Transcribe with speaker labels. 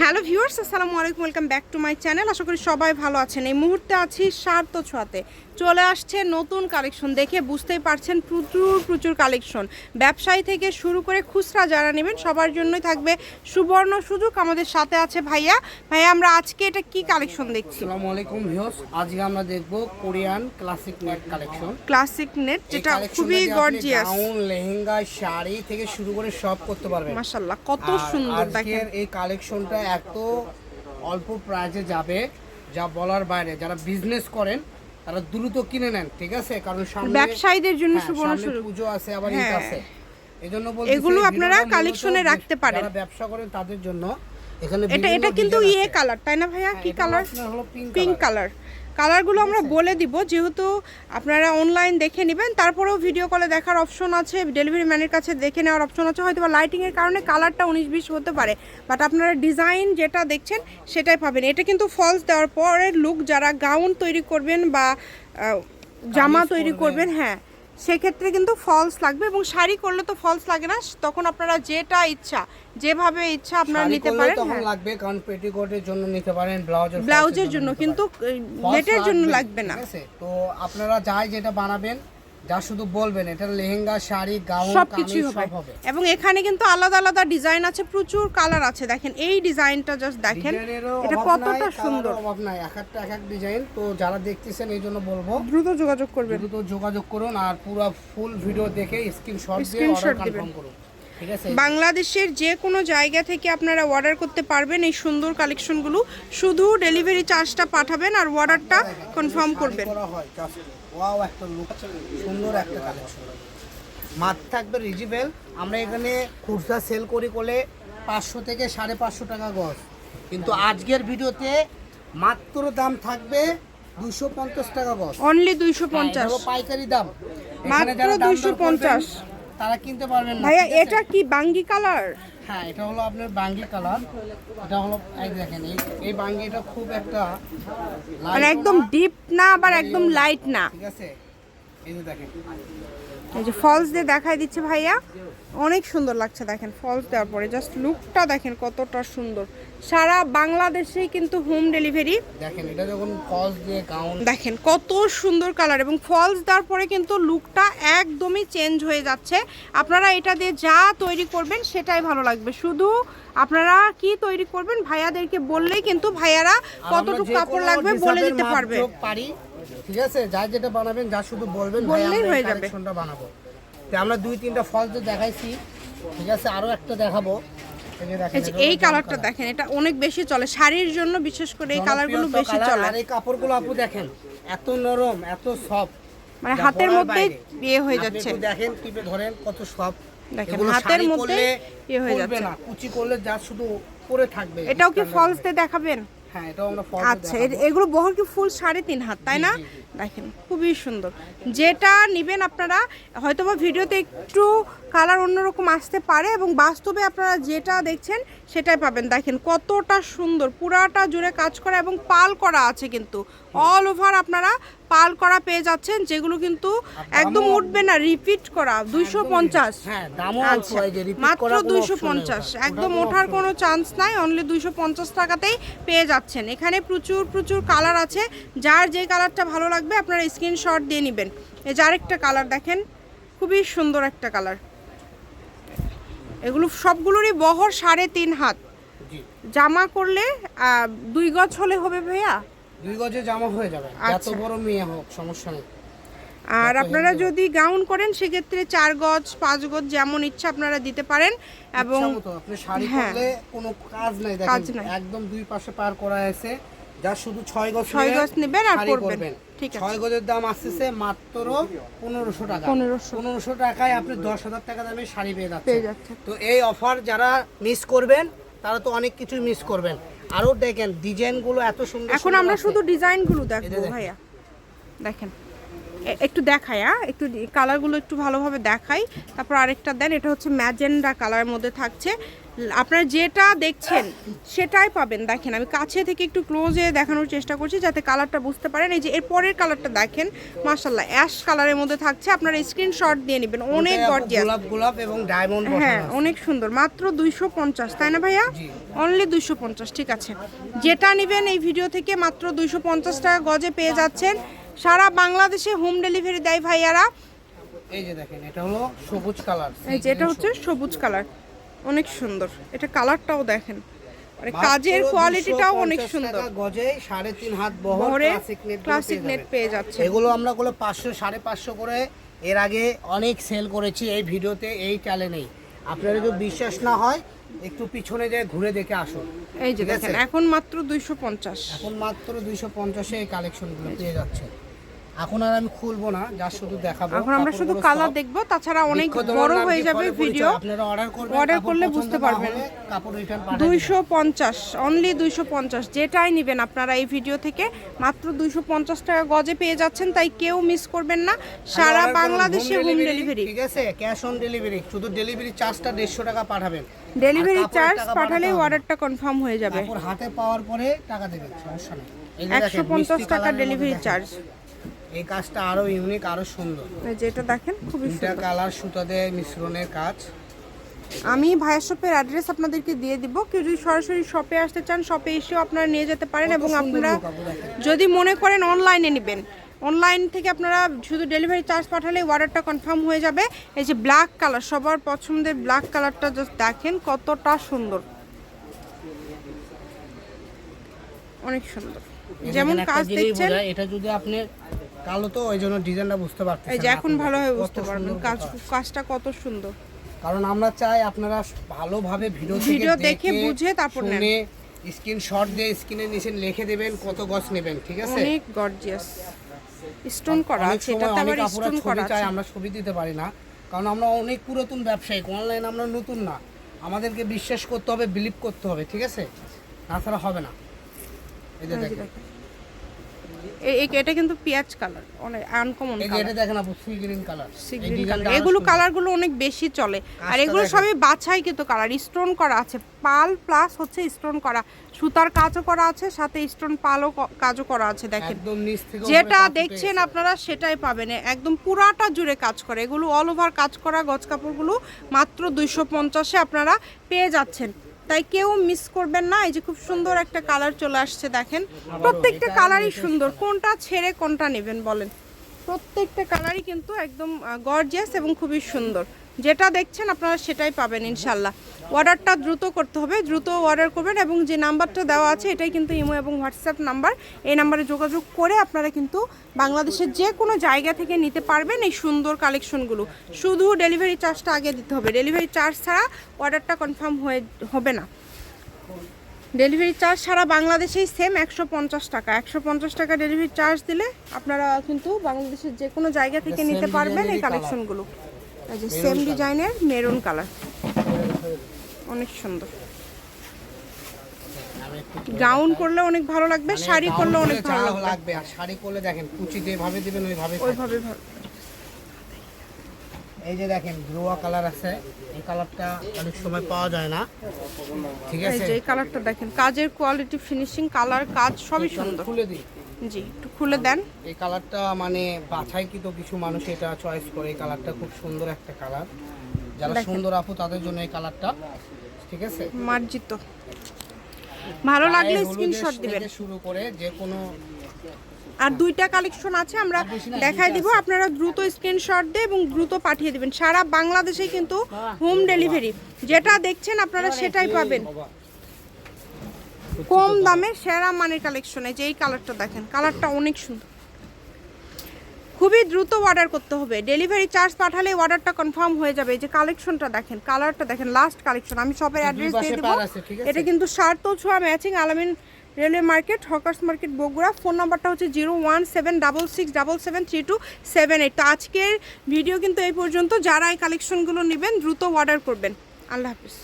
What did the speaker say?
Speaker 1: Hello viewers, আসসালামু আলাইকুম, welcome back to my channel. আশা করি সবাই ভালো আছেন। এই মুহূর্তে আছি সার্থ ছোঁয়াতে। চলে আসছে নতুন কালেকশন দেখে বুঝতেই পারছেন প্রচুর প্রচুর কালেকশন। ব্যবসায়ী থেকে শুরু করে খুচরা যারা নেবেন সবার জন্যই থাকবে সুবর্ণ সুযোগ আমাদের সাথে আছে ভাইয়া। ভাইয়া আমরা আজকে এটা কি কালেকশন দেখছি?
Speaker 2: আসসালামু আলাইকুম ভিউয়ার্স আজকে আমরা দেখব Korean classic net collection.
Speaker 1: Classic net যেটা খুবই গর্জিয়াস
Speaker 2: গাউন লেহেঙ্গা শাড়ি থেকে শুরু করে সব করতে পারবেন।
Speaker 1: মাশাল্লাহ কত সুন্দর দেখেন।
Speaker 2: এই কালেকশনটা এত অল্প প্রাইজে যাবে যা বলার বাইরে। যারা বিজনেস করেন তারা দ্রুত কিনে নেন ঠিক আছে? কারণ সামনে
Speaker 1: ব্যবসায়ীদের জন্য
Speaker 2: হ্যাঁ,
Speaker 1: সুবর্ণ সুযোগ।
Speaker 2: পুজো আছে আবার ঈদ
Speaker 1: হ্যাঁ।
Speaker 2: আছে। এজন্য বলছি
Speaker 1: এগুলো আপনারা কালেকশনে রাখতে পারেন।
Speaker 2: যারা ব্যবসা করেন তাদের জন্য এখানে
Speaker 1: এটা এটা কিন্তু ইয়ে কালার তাই না ভাইয়া?
Speaker 2: হ্যাঁ,
Speaker 1: কি কালার
Speaker 2: পিঙ্ক
Speaker 1: কালার কালারগুলো আমরা বলে দিব যেহেতু আপনারা অনলাইন দেখে নেবেন তারপরেও ভিডিও কলে দেখার অপশন আছে ডেলিভারি ম্যানের কাছে দেখে নেওয়ার অপশন আছে হয়তো বা লাইটিংয়ের কারণে কালারটা উনিশ বিশ হতে পারে বাট আপনারা ডিজাইন যেটা দেখছেন সেটাই পাবেন। এটা কিন্তু ফলস দেওয়ার পরের লুক যারা গাউন তৈরি করবেন বা জামা তৈরি করবেন হ্যাঁ। সেক্ষেত্রে কিন্তু ফলস লাগবে এবং শাড়ি করলে তো ফলস লাগে না। তখন আপনারা যেটা ইচ্ছা যেভাবে ইচ্ছা আপনারা নিতে পারেন
Speaker 2: তখন
Speaker 1: হ্যাঁ।
Speaker 2: লাগবে কারণ পেটিকোটের জন্য নিতে পারেন ব্লাউজের
Speaker 1: ব্লাউজের জন্য কিন্তু নেটের জন্য লাগবে না।
Speaker 2: তো আপনারা যাই যেটা বানাবেন যা শুধু বলবেন এটা লেহেঙ্গা শাড়ি গাউন
Speaker 1: সব
Speaker 2: কামিজ
Speaker 1: হবে। এবং এখানে কিন্তু আলাদা আলাদা ডিজাইন আছে প্রচুর কালার আছে। দেখেন এই ডিজাইনটা জাস্ট দেখেন এটা কতটা সুন্দর।
Speaker 2: অভাব নাই এক একটা এক এক ডিজাইন। তো যারা দেখতেছেন এই জন্য বলব
Speaker 1: দ্রুত যোগাযোগ করবেন।
Speaker 2: দ্রুত যোগাযোগ করুন আর পুরো ফুল ভিডিও দেখে স্ক্রিনশট দিয়ে অর্ডার। কনফার্ম করুন।
Speaker 1: বাংলাদেশের যে কোনো জায়গা থেকে আপনারা অর্ডার করতে পারবেন এই সুন্দর কালেকশনগুলো শুধু ডেলিভারি চার্জটা পাঠাবেন আর অর্ডারটা কনফার্ম করবেন।
Speaker 2: করা হয় জাস্ট ওয়াও একটা লুক সুন্দর একটা কালেকশন মাত থাকবে রিজিবেল আমরা এখানে খুচরা সেল করি করলে পাঁচশো থেকে সাড়ে পাঁচশো টাকা গজ। কিন্তু আজকের ভিডিওতে মাত্র দাম থাকবে দুশো পঞ্চাশ টাকা গজ।
Speaker 1: অনলি দুইশো পঞ্চাশ।
Speaker 2: হ্যাঁ, পাইকারি দাম।
Speaker 1: মাত্র 250
Speaker 2: করবেন, তারা কিনতে পারবেন না
Speaker 1: ভাইয়া এটা কি বাঙ্গি কালার?
Speaker 2: হ্যাঁ এটা হলো আপনার বাঙ্গি কালার। এটা হলো এই দেখেন এই এই বাঙ্গিটা খুব একটা
Speaker 1: মানে একদম ডিপ না আবার একদম লাইট না।
Speaker 2: ঠিক আছে? এই যে
Speaker 1: ফলস দিয়ে দেখাই দিচ্ছে ভাইয়া। অনেক সুন্দর লাগছে দেখেন ফলস দেওয়ার পরে। জাস্ট লুকটা দেখেন কতটা সুন্দর। সারা বাংলাদেশেই কিন্তু হোম ডেলিভারি
Speaker 2: দেখেন এটা যখন ফলস দিয়ে গাউন
Speaker 1: দেখেন কত সুন্দর কালার এবং ফলস দেওয়ার পরে কিন্তু লুকটা একদমই চেঞ্জ হয়ে যাচ্ছে। আপনারা এটা দিয়ে যা তৈরি করবেন সেটাই ভালো লাগবে। শুধু আপনারা কি তৈরি করবেন ভাইয়াদেরকে বললেই কিন্তু ভাইয়ারা কতটুকু কাপড় লাগবে বলে দিতে পারবে।
Speaker 2: পারি ঠিক আছে? যা যেটা বানাবেন যা শুধু বলবেন
Speaker 1: বললেই হয়ে যাবে।
Speaker 2: কালেকশনটা বানাবো। তো আমরা দুই তিনটা ফলস দেখাইছি। ঠিক আছে? আরও একটা দেখাবো। এই
Speaker 1: কালারটা দেখেন এটা অনেক বেশি চলে। শাড়ির জন্য বিশেষ করে এই কালারগুলো বেশি চলে।
Speaker 2: আর এই কাপড়গুলো আপু দেখেন এত নরম এত সফট
Speaker 1: মানে হাতের মধ্যেই ইয়ে হয়ে যাচ্ছে।
Speaker 2: দেখেন টিপে ধরেন কত সব
Speaker 1: দেখেন, হাতের মধ্যে ইয়ে হয়ে যাচ্ছে।
Speaker 2: কুচি করলে যা শুধু পরে থাকবে।
Speaker 1: এটাও কি
Speaker 2: standard
Speaker 1: ফলস দেখাবেন?
Speaker 2: হ্যাঁ এটাও আমরা
Speaker 1: আচ্ছা এগুলো বহর কি ফুল সাড়ে তিন হাত তাই না? দেখেন খুবই সুন্দর। যেটা নেবেন আপনারা হয়তোবা ভিডিওতে একটু কালার অন্যরকম আসতে পারে এবং বাস্তবে আপনারা যেটা দেখছেন সেটাই পাবেন। দেখেন কতটা সুন্দর পুরাটা জুড়ে কাজ করা এবং পাল করা আছে কিন্তু। অল ওভার আপনারা পাল করা পেয়ে যাচ্ছেন যেগুলো কিন্তু একদম উঠবে না রিপিট করা দুইশো পঞ্চাশ।
Speaker 2: হ্যাঁ
Speaker 1: আচ্ছা মাত্র দুইশো পঞ্চাশ। একদম ওঠার কোনো চান্স নাই অনলি দুইশো পঞ্চাশ টাকাতেই পেয়ে যাচ্ছেন। এখানে প্রচুর প্রচুর কালার আছে। যার যে কালারটা ভালো লাগবে আপনারা স্ক্রিনশট দিয়ে নেবেন। এই যে আরেকটা কালার দেখেন খুবই সুন্দর একটা কালার এগুলো সবগুলোরই বহর সাড়ে তিন হাত। জামা করলে দুই গজ হলে হবে ভাইয়া?
Speaker 2: দুই গজে জামা হয়ে যাবে। এত
Speaker 1: আচ্ছা।
Speaker 2: বড় মেয়ে হোক সমস্যা নেই।
Speaker 1: আর আপনারা যদি গাউন করেন সেক্ষেত্রে চার গজ পাঁচ গজ যেমন ইচ্ছা আপনারা দিতে পারেন এবং হ্যাঁ।
Speaker 2: কোনো কাজ নাই
Speaker 1: কাজ নাই।
Speaker 2: একদম দুই পাশে পার করা আছে। যা শুধু ছয় গজ
Speaker 1: ছয় গজ নেবেন আর পরবেন।
Speaker 2: ছয় গজের দাম আসতেছে মাত্র পনেরোশো টাকা।
Speaker 1: 1500
Speaker 2: পনেরোশো টাকায় আপনি দশ হাজার টাকা দামে শাড়ি পেয়ে যাচ্ছেন। তো এই অফার যারা মিস করবেন তারা তো অনেক কিছু মিস করবেন। আরও দেখেন ডিজাইনগুলো এত সুন্দর
Speaker 1: এখন আমরা শুধু ডিজাইনগুলো দেখব। ভাইয়া। দেখেন। একটু দেখাই হ্যাঁ একটু কালারগুলো একটু ভালোভাবে দেখাই। তারপর আরেকটা দেন এটা হচ্ছে ম্যাজেন্ডা কালারের মধ্যে থাকছে। আপনারা যেটা দেখছেন সেটাই পাবেন। দেখেন আমি কাছে থেকে একটু ক্লোজে দেখানোর চেষ্টা করছি যাতে কালারটা বুঝতে পারেন। এই যে এর পরের কালারটা দেখেন মাশাল্লাহ অ্যাশ কালারের মধ্যে থাকছে। আপনারা স্ক্রিনশট দিয়ে নেবেন। অনেক গর্জিয়াস
Speaker 2: গোলাপ গোলাপ এবং ডায়মন্ড
Speaker 1: হ্যাঁ অনেক সুন্দর। মাত্র দুইশো পঞ্চাশ তাই না ভাইয়া? অনলি দুইশো পঞ্চাশ ঠিক আছে। যেটা নেবেন এই ভিডিও থেকে মাত্র দুইশো পঞ্চাশ টাকা গজে পেয়ে যাচ্ছেন। সারা বাংলাদেশে হোম ডেলিভারি দেয় ভাইয়ারা।
Speaker 2: এই যে দেখেন এটা হলো সবুজ কালার
Speaker 1: এই যে এটা হচ্ছে সবুজ কালার অনেক সুন্দর। এটা কালারটাও দেখেন। মানে কাজের কোয়ালিটিটাও অনেক সুন্দর।
Speaker 2: গজে সাড়ে তিন হাত বহরে ক্লাসিক নেট
Speaker 1: পেয়ে যাচ্ছে
Speaker 2: এগুলো আমরা গুলো পাঁচশো সাড়ে পাঁচশো করে এর আগে অনেক সেল করেছি এই ভিডিওতে এই চ্যানেলেই আপনারা যদি বিশ্বাস না হয় একটু পিছনে যেয়ে ঘুরে দেখে আসুন।
Speaker 1: এই যে দেখেন এখন মাত্র দুইশো পঞ্চাশ।
Speaker 2: এখন মাত্র দুইশো পঞ্চাশে এই কালেকশনগুলো পেয়ে যাচ্ছে এখন আর আমি খুলবো না যা শুধু দেখাবো।
Speaker 1: এখন আমরা শুধু কালার দেখব তাছাড়া অনেক বড় হয়ে যাবে ভিডিও
Speaker 2: আপনারা অর্ডার করবেন কাপড়
Speaker 1: করলে বুঝতে পারবেন।
Speaker 2: কাপড় রিটার্ন পাঠাবেন।
Speaker 1: দুইশো পঞ্চাশ অনলি দুইশো পঞ্চাশ যেটাই নেবেন আপনারা এই ভিডিও থেকে। মাত্র দুইশো পঞ্চাশ টাকা গজে পেয়ে যাচ্ছেন তাই কেউ মিস করবেন না। সারা বাংলাদেশে হোম ডেলিভারি
Speaker 2: ঠিক আছে? ক্যাশ অন ডেলিভারি শুধু ডেলিভারি চার্জটা দেড়শো টাকা পাঠাবেন।
Speaker 1: ডেলিভারি চার্জ
Speaker 2: টাকা
Speaker 1: পাঠালেই অর্ডারটা কনফার্ম হয়ে যাবে।
Speaker 2: কাপড় হাতে পাওয়ার পরে টাকা দেবেন সমস্যা নেই। এই যে
Speaker 1: একশো
Speaker 2: দেখেন,
Speaker 1: পঞ্চাশ
Speaker 2: মিষ্টি
Speaker 1: টাকা ডেলিভারি চার্জ
Speaker 2: এই কাজটা আরও ইউনিক আরও সুন্দর।
Speaker 1: যেটা দেখেন খুবই সুন্দর।
Speaker 2: কালার সুতা দিয়ে মিশ্রণের কাজ।
Speaker 1: আমি ভাইয়ের শপের অ্যাড্রেস আপনাদেরকে দিয়ে দিব। কেউ যদি সরাসরি শপে আসতে চান শপে এসেও আপনারা নিয়ে যেতে পারেন এবং আপনারা। যদি মনে করেন অনলাইনে নেবেন। অনলাইন থেকে আপনারা শুধু ডেলিভারি চার্জ পাঠালে অর্ডারটা কনফার্ম হয়ে যাবে। এই যে ব্ল্যাক কালার সবার পছন্দের ব্ল্যাক কালারটা জাস্ট দেখেন কতটা সুন্দর। অনেক সুন্দর। যেমন কাজ দেখছেন
Speaker 2: এটা যদি আপনি কালো তো ওই জন্য ডিজাইনটা বুঝতে পারতেছেন
Speaker 1: এই যে এখন। ভালোভাবে বুঝতে পারবেন। কাজ কাজটা কত সুন্দর।
Speaker 2: কারণ আমরা চাই আপনারা ভালোভাবে ভিডিও
Speaker 1: ভিডিও দেখে বুঝে তারপর নেন।
Speaker 2: স্ক্রিনশট দিয়ে স্ক্রিনে নিচে লিখে দেবেন কত গছ নেবেন ঠিক আছে?
Speaker 1: অনেক গর্জিয়াস স্টোন করা আছে এটাতে
Speaker 2: অনেক
Speaker 1: আবার স্টোন করা আছে।
Speaker 2: আমরা ছবি দিতে পারি না। কারণ আমরা অনেক পুরাতন ব্যবসায়িক অনলাইন আমরা নতুন না। আমাদেরকে বিশ্বাস করতে হবে বিলিভ করতে হবে ঠিক আছে? তাছাড়া হবে না। এই যে দেখেন।
Speaker 1: এটা কিন্তু পেঁয়াজ কালার অনেক আনকমন
Speaker 2: এটা দেখেন আপু sea green colour
Speaker 1: sea green colour এগুলো কালারগুলো অনেক বেশি চলে। আর এগুলো সবই বাছাই কিন্তু কালার স্টোন করা আছে। পাল প্লাস হচ্ছে স্টোন করা। সুতার কাজও করা আছে সাথে স্টোন পালও কাজও করা আছে দেখেন। যেটা দেখছেন আপনারা সেটাই পাবেন। একদম পুরাটা জুড়ে কাজ করে। এগুলো অল ওভার কাজ করা গজ কাপড়গুলো মাত্র দুইশো পঞ্চাশে আপনারা পেয়ে যাচ্ছেন। তাই কেউ মিস করবেন না। এই যে খুব সুন্দর একটা কালার চলে আসছে, দেখেন। প্রত্যেকটা কালারই সুন্দর। কোনটা ছেড়ে, কোনটা নেবেন বলেন? প্রত্যেকটা কালারই কিন্তু একদম গর্জিয়াস এবং খুবই সুন্দর। যেটা দেখছেন আপনারা সেটাই পাবেন ইনশাল্লাহ অর্ডারটা দ্রুত করতে হবে দ্রুত অর্ডার করবেন এবং যে নাম্বারটা দেওয়া আছে এটাই কিন্তু ইমো এবং হোয়াটসঅ্যাপ নাম্বার। এই নাম্বারে যোগাযোগ করে আপনারা কিন্তু বাংলাদেশের যে কোনো জায়গা থেকে নিতে পারবেন এই সুন্দর কালেকশনগুলো। শুধু ডেলিভারি চার্জটা আগে দিতে হবে। ডেলিভারি চার্জ ছাড়া অর্ডারটা কনফার্ম হয়ে হবে না। ডেলিভারি চার্জ সারা বাংলাদেশেই সেম একশো পঞ্চাশ টাকা। একশো পঞ্চাশ টাকা ডেলিভারি চার্জ দিলে আপনারা কিন্তু বাংলাদেশের যে কোনো জায়গা থেকে নিতে পারবেন এই কালেকশনগুলো। এই যে সেম ডিজাইনের মেরুন কালার অনেক সুন্দর। গাউন করলে অনেক ভালো লাগবে
Speaker 2: মানে
Speaker 1: শাড়ি করলে অনেক ভালো লাগবে।
Speaker 2: আর শাড়ি করলে দেখেন কুচি যেভাবে দিবেন ওইভাবে।
Speaker 1: ওইভাবে
Speaker 2: এই যে দেখেন গ্রোয়া কালার আছে এই কালারটা অনেক সময় পাওয়া যায় না। ঠিক
Speaker 1: এই
Speaker 2: আছে?
Speaker 1: যে এই কালারটা দেখেন কাজের কোয়ালিটি ফিনিশিং কালার কাজ সবই সুন্দর।
Speaker 2: খুলে দিই।
Speaker 1: জি একটু খুলে দেন।
Speaker 2: এই কালারটা মানে বাছাই কি তো কিছু মানুষ এটা চয়েস করে। এই কালারটা খুব সুন্দর একটা কালার। যারা সুন্দর আপু তাদের জন্য এই কালারটা ঠিক আছে?
Speaker 1: মার্জিত। ভালো লাগলে স্ক্রিনশট দিবেন।
Speaker 2: শুরু করে যে কোনো
Speaker 1: আর দুইটা কালেকশন আছে আমরা দেখাই দিব। আপনারা দ্রুত স্ক্রিনশট দিয়ে এবং দ্রুত পাঠিয়ে দিবেন। সারা বাংলাদেশে কিন্তু হোম ডেলিভারি যেটা দেখছেন আপনারা সেটাই পাবেন। কম দামে সেরা মানের কালেকশনে যে এই কালারটা দেখেন কালারটা অনেক সুন্দর। খুবই দ্রুত অর্ডার করতে হবে। ডেলিভারি চার্জ পাঠালে অর্ডারটা কনফার্ম হয়ে যাবে। এই যে কালেকশনটা দেখেন কালারটা দেখেন লাস্ট কালেকশন আমি শপের অ্যাড্রেস দিয়ে দেবো? এটা কিন্তু শার্ট ছোঁয়া matching Alamin railway market hawkers market Bogura. Phone নাম্বারটা হচ্ছে zero one seven double six double seven three two seven eight তো আজকের ভিডিও কিন্তু এই পর্যন্ত। যারা এই কালেকশনগুলো নেবেন দ্রুত অর্ডার করবেন। আল্লাহ হাফিজ।